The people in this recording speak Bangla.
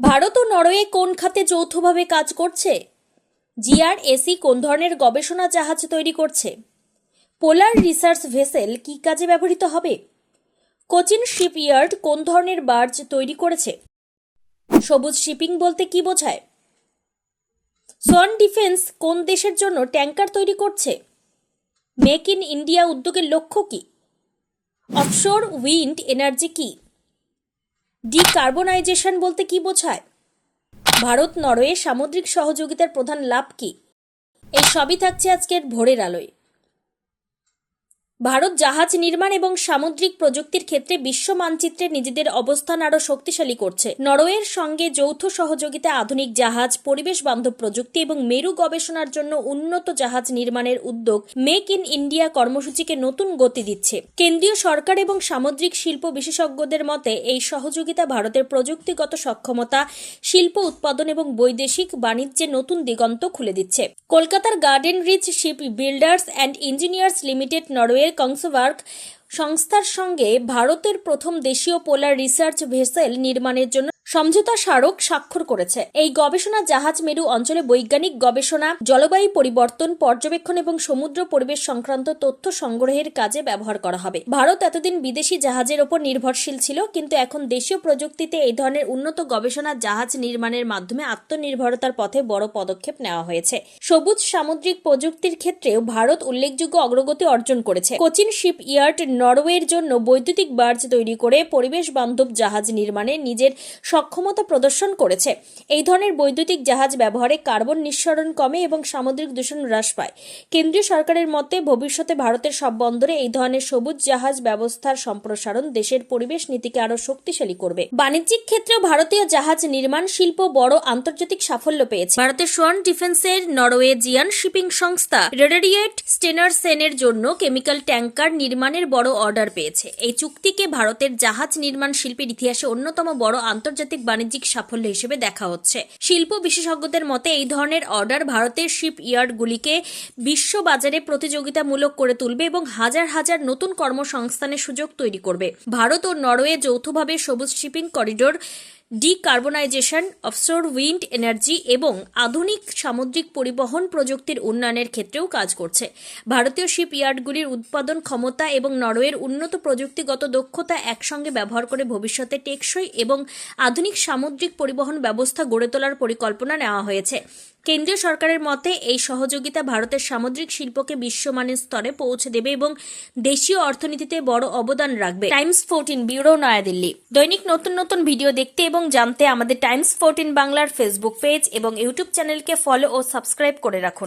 ভারত ও নরওয়ে কোন খাতে যৌথভাবে কাজ করছে? জিআরএসি কোন ধরনের গবেষণা জাহাজ তৈরি করছে? পোলার রিসার্চ ভেসেল কি কাজে ব্যবহৃত হবে? কোচিন শিপইয়ার্ড কোন ধরনের বার্জ তৈরি করেছে? সবুজ শিপিং বলতে কি বোঝায়? সোয়ান ডিফেন্স কোন দেশের জন্য ট্যাঙ্কার তৈরি করছে? মেক ইন ইন্ডিয়া উদ্যোগের লক্ষ্য কি? অফশোর উইন্ড এনার্জি কি? ডিকার্বনাইজেশন বলতে কি বোঝায়? ভারত নরওয়ে সামুদ্রিক সহযোগিতার প্রধান লাভ কি? এই সবই থাকছে আজকের ভোরের আলোয়। ভারত জাহাজ নির্মাণ এবং সামুদ্রিক প্রযুক্তির ক্ষেত্রে বিশ্ব মানচিত্রে নিজেদের অবস্থান আরও শক্তিশালী করছে। নরওয়ের সঙ্গে যৌথ সহযোগিতা আধুনিক জাহাজ, পরিবেশ বান্ধব প্রযুক্তি এবং মেরু গবেষণার জন্য উন্নত জাহাজ নির্মাণের উদ্যোগ মেক ইন ইন্ডিয়া কর্মসূচিকে নতুন গতি দিচ্ছে। কেন্দ্রীয় সরকার এবং সামুদ্রিক শিল্প বিশেষজ্ঞদের মতে, এই সহযোগিতা ভারতের প্রযুক্তিগত সক্ষমতা, শিল্প উৎপাদন এবং বৈদেশিক বাণিজ্যে নতুন দিগন্ত খুলে দিচ্ছে। কলকাতার garden reach ship builders and engineers limited নরওয়ের কংসবার্গ সংস্থার সঙ্গে ভারতের প্রথম দেশীয় পোলার রিসার্চ ভেসেল নির্মাণের জন্য সমঝোতা স্মারক স্বাক্ষর করেছে। এই গবেষণা জাহাজ মেরু অঞ্চলে বৈজ্ঞানিক গবেষণা, জলবায়ু পরিবর্তন, পর্যবেক্ষণ এবং সমুদ্র পরিবেশ সংক্রান্ত তথ্য সংগ্রহের কাজে ব্যবহার করা হবে। ভারত এতদিন বিদেশি জাহাজের ওপর নির্ভরশীল ছিল, কিন্তু এখন দেশীয় প্রযুক্তিতে এই ধরনের উন্নত গবেষণা জাহাজ নির্মাণের মাধ্যমে আত্মনির্ভরতার পথে বড় পদক্ষেপ নেওয়া হয়েছে। সবুজ সামুদ্রিক প্রযুক্তির ক্ষেত্রেও ভারত উল্লেখযোগ্য অগ্রগতি অর্জন করেছে। কোচিন শিপ ইয়ার্ড নরওয়ের জন্য বৈদ্যুতিক বার্জ তৈরি করে পরিবেশ বান্ধব জাহাজ নির্মাণে নিজের সক্ষমতা প্রদর্শন করেছে। এই ধরনের বৈদ্যুতিক জাহাজ ব্যবহারে কার্বন নিঃসরণ কমে এবং সামুদ্রিক দূষণ হ্রাস পায়। কেন্দ্রীয় সরকারের মতে, ভবিষ্যতে ভারতের সব বন্দরে এই ধরনের সবুজ জাহাজ ব্যবস্থার সম্প্রসারণ দেশের পরিবেশ নীতিকে আরও শক্তিশালী করবে। বাণিজ্যিক ক্ষেত্রেও ভারতীয় জাহাজ নির্মাণ, শিল্প বড় আন্তর্জাতিক সাফল্য পেয়েছে। ভারতের সোয়ান ডিফেন্সের নরওয়েজিয়ান শিপিং সংস্থা রেডারিয়েট স্টেনারসেনের জন্য কেমিক্যাল ট্যাঙ্কার নির্মাণের বড় অর্ডার পেয়েছে। এই চুক্তিকে ভারতের জাহাজ নির্মাণ শিল্পের ইতিহাসে অন্যতম বড় আন্তর্জাতিক বাণিজ্যিক সাফল্য হিসেবে দেখা হচ্ছে। শিল্প বিশেষজ্ঞদের মতে, এই ধরনের অর্ডার ভারতের শিপ ইয়ার্ডগুলিকে বিশ্ব বাজারে প্রতিযোগিতামূলক করে তুলবে এবং হাজার হাজার নতুন কর্মসংস্থানের সুযোগ তৈরি করবে। ভারত ও নরওয়ে যৌথভাবে সবুজ shipping corridor decarbonisation offshore wind energy এবং আধুনিক সামুদ্রিক পরিবহন প্রযুক্তির উন্নয়নের ক্ষেত্রেও কাজ করছে। ভারতীয় শিপ ইয়ার্ডগুলির উৎপাদন ক্ষমতা এবং নরওয়ের উন্নত প্রযুক্তিগত দক্ষতা একসঙ্গে ব্যবহার করে ভবিষ্যতে টেকসই এবং আধুনিক সামুদ্রিক পরিবহন ব্যবস্থা গড়ে তোলার পরিকল্পনা নেওয়া হয়েছে। কেন্দ্রীয় সরকারের মতে এই সহযোগিতা ভারতের সামুদ্রিক শিল্পকে বিশ্বমানের স্তরে পৌঁছে দেবে এবং দেশীয় অর্থনীতিতে বড় অবদান রাখবে। Times fourteen, bureau, Naya Dilli. দৈনিক নতুন নতুন ভিডিও দেখতে এবং জানতে আমাদের টাইমস ফোরটিন বাংলার ফেসবুক পেজ এবং ইউটিউব চ্যানেলকে ফলো ও সাবস্ক্রাইব করে রাখুন।